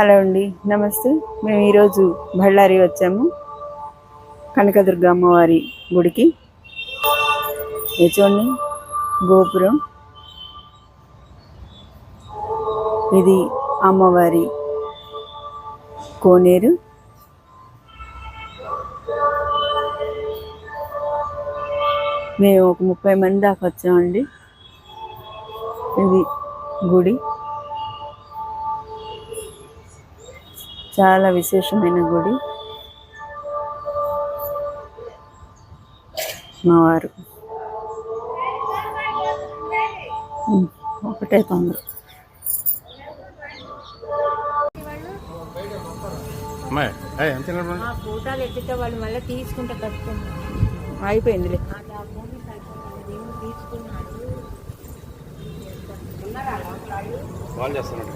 Hello అండి నమస్తే. మేము ఈరోజు బళ్ళారి వచ్చాము. కనకదుర్గ అమ్మవారి గుడికి. చూడండి గోపురం. ఇది అమ్మవారి కోనేరు. మేము ఒక ముప్పై మంది దాకా వచ్చామండి. ఇది గుడి. చాలా విశేషమైన గుడి. మా వారు. ఉమ్, ఒకటే? ఆ ఫోటోలు ఎత్తితే వాళ్ళు మళ్ళీ తీసుకుంటే అయిపోయిందిలే. చేస్తున్నట్టు